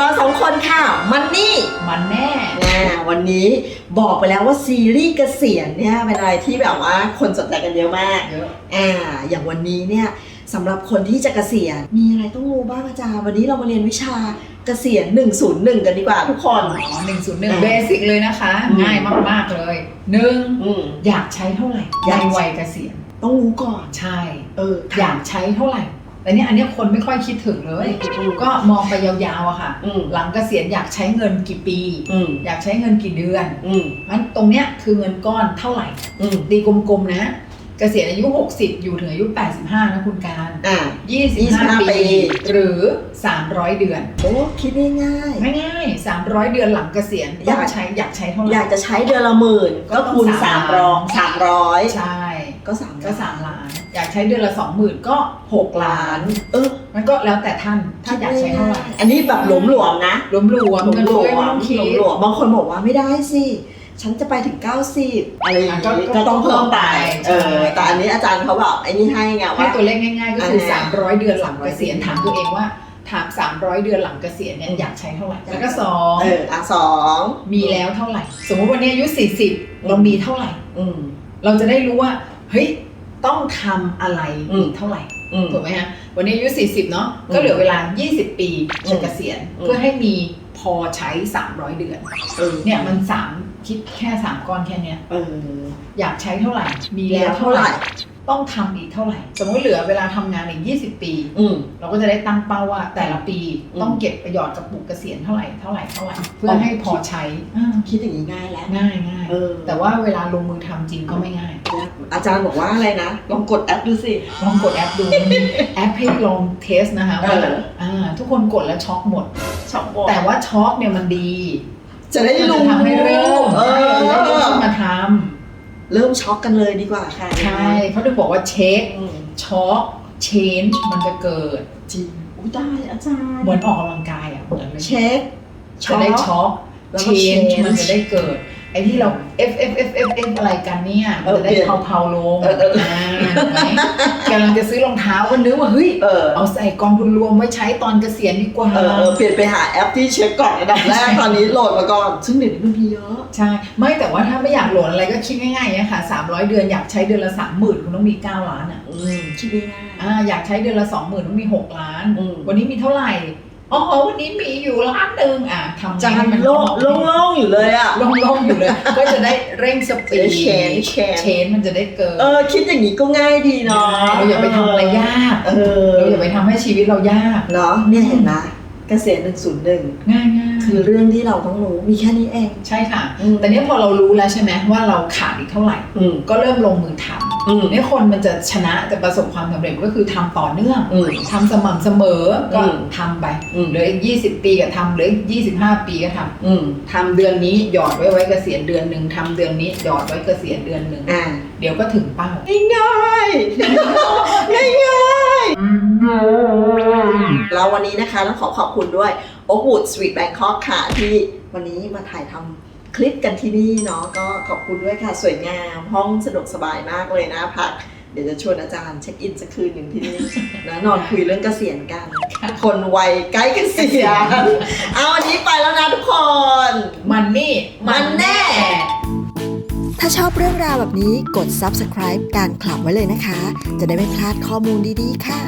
เราสองคนค่ะ มันนี่มันแน่อ่าวันนี้บอกไปแล้วว่าซีรีส์เกษียณเนี่ยเป็นอะไรที่แบบว่าคนสนใจกันเยอะมากเยอะ อ่า อย่างวันนี้เนี่ยสำหรับคนที่จะเกษียณมีอะไรต้องรู้บ้างอาจารย์ วันนี้เรามาเรียนวิชาเกษียณ 101 กันดีกว่าทุกคนอ๋อหนึ่งศูนย์หนึ่งอ่าเบสิกเลยนะคะอืมง่ายมาก ๆ เลยหนึ่งอืมอยากใช้เท่าไหร่อในยากวัยเกษียณต้องรู้ก่อนใช่ เออ อยากใช้เท่าไหร่ แต่เนี่ยอันเนี้ยคนไม่ค่อยคิดถึงเลยอืมก็มองไปยาวๆอะค่ะอืมหลังเกษียณอยากใช้เงินกี่ปีอืมอยากใช้เงินกี่เดือนอืมเพราะฉะนั้นตรงเนี้ยคือเงินก้อนเท่าไหร่อืมตีกลมๆนะเกษียณอายุ 60 อยู่ถึงอายุ 85 นะคุณการอ่า25 ปีปีหรือ 300 เดือน โอ้ คิดง่ายไม่ง่าย300 เดือนหลังเกษียณ อยากใช้อยากใช้เท่าไหๆร่ อยากจะใช้เดือนละหมื่น ก็ก็ต้องคูณสาสามมล้านร้อยสามร้อยใช่ก็สามก็3ล้าน อยากใช้เดือนละ20,000ก็6ล้าน เออมันก็แล้วแต่ท่านถ้าอยากใช้เท่าไหร่อันนี้แบบหลวมๆนะรวมรวมๆเงินหลวเฟ้อมไม่ต้องคิดๆหลวมๆบางคนบอกว่าไม่ได้สิฉันจะไปถึง 90 อะไรอย่างก็นี้ก็ก็ต้องเพิ่มไปใช่เออแต่อันนี้อาจารย์เขาแบบไอ้นี่ให้ไงให้ว่าตัวเลขง่ายๆ ก็คืออ่า300 เดือนหลังเกษียณ300ถามตัวเองว่าถาม 300 เดือนหลังเกษียณเนี่ยอยากใช้เท่าไหร่ แล้วก็สองเอออะสองมีแล้วเท่าไหร่ สมมติวันนี้อายุ 40 เรามีเท่าไหร่ อืมเราจะได้รู้ว่า เฮ้ยต้องทำอะไรอืมอีกเท่าไหร่อืมถูกไหมฮะวันนี้อายุ 40 เนาะอืมก็เหลือเวลา 20 ปีอืจะมเกษียณอืมเพื่อให้มีพอใช้ 300 เดือนเออเนี่ยมัน 3 คิดแค่ 3 ก้อนแค่เนี้ยเอออยากใช้เท่าไหร่ มีมีแล้แล้ววเท่าเท่าไหไหร่ร่ ต้องทำอีกเท่าไหร่ สมมติเหลือเวลาทำงานอีก 20 ปี อืมเราก็จะได้ตั้งเป้าว่า แต่ละปีอืมต้องเก็บประโยชน์กับปุกเกษียณเท่าไหร่เท่าไหร่เท่าไหร่เพื่อให้พอใช้อ่าคิดอย่างนี้ง่ายแล้วง่ายง่ายเออแต่ว่าเวลาลงมือทำจริงก็ไม่ง่าย อาจารย์บอกว่าอะไรนะ ลองกดแอปดูสิลองกดแอปดูมันมีแอปให้ลองเทสนะคะว่าเอออ่าทุกคนกดแล้วช็อกหมดชอบบอกแต่ว่าช็อกเนี่ยมันดี จะได้มันรู้จะทำให้เริ่ม เริ่มช็อกกันเลยดีกว่าค่ะำใช่เพราะถึงบอกว่าเช็คอืมช็อกเชนจ์มันจะเกิดจริงอุ้ยได้อาจารย์เหมือนออกกำลังกายอะเหมือนเลยเช็คจะได้ช็อกแล้วเชก็น change มันจะได้เกิด ไอ้ที่เรา F F F F F อะไรกันเนี่ยเอมันอจะได้เปลี่ยนเผาๆลงเออเอออ่าเห็นไหมกำลังจะซื้อรองเท้าก็นึกว่าเฮ้ยเออเอาใส่กองทุนรวมไว้ใช้ตอนเกษียณดีกว่าเออเออเปลี่ยนไปหาแอปที่เช็คก่อนระดับแรกใช่ตอนนี้โหลดมาก่อน ซึ่งเดี๋ยวนี้มันมีเยอะ ใช่ ไม่แต่ว่าถ้าไม่อยากโหลดอะไรก็คิดง่ายๆเนี่ยค่ะ300เดือนอยากใช้เดือนละ30,000คุณต้องมี9ล้านอะอืมคิดง่ายอ่าอยากใช้เดือนละ20,000ต้องมี6ล้านอืมวันนี้มีเท่าไหร่ อ๋อวันนี้มีอยู่ล้านหนึ่งอะทำๆจานให้มันโล่งโล่งๆอยู่เลยอะ โล่งๆอยู่เลย ก็จะได้เร่งสปีดเชนเชน เชนมันจะได้เกิดเออ คิดอย่างนี้ก็ง่ายดีเนาะเราอย่าไปทำอะไรยากเออเราอย่าไปทำให้ชีวิตเรายากเนาะเนี่ยเห็นนะเกษียณหนึ่งศูนย์หนึ่งง่ายง่ายคือเรื่องที่เราต้องรู้มีแค่นี้เอง ใช่ค่ะ อืมแต่เนี้ยพอเรารู้แล้วใช่ไหมว่าเราขาดอีกเท่าไหร่ อืมก็เริ่มลงมือทอืมำเนี่ยคนมันจะชนะจะประสบความสำเร็จก็คือทำต่อเนื่องอืมทำสม่ำเสมอก็อืม ทำไปอืมเหลืออีก20ปีก็ทำเหลืออีก25ปีก็ทำอืมทำเดือนนี้หยอดไว้ไว้เกษียณเดือนหนึ่งทำเดือนนี้หยอดไว้เกษียณเดือนหนึ่งอ่าเดี๋ยวก็ถึงเป้าง่ายๆง่ายๆ แล้ววันนี้นะคะต้องขอขอบคุณด้วย Oakwood Street Bangkok ค่ะที่วันนี้มาถ่ายทำคลิปกันที่นี่เนาะก็ขอบคุณด้วยค่ะสวยงาม ห้องสะดวกสบายมากเลยนะพักเดี๋ยวจะชวนอาจารย์เช็คอินสักคืนหนึ่งที่นี่นะนอนคุยเรื่องเกษียณกัน คนวัยใกล้เกษียณเอาวันนี้ไปแล้วนะทุกคน มันนี่มันแน่ ถ้าชอบเรื่องราวแบบนี้กด subscribe การคลับไว้เลยนะคะ จะได้ไม่พลาดข้อมูลดีๆ ค่ะ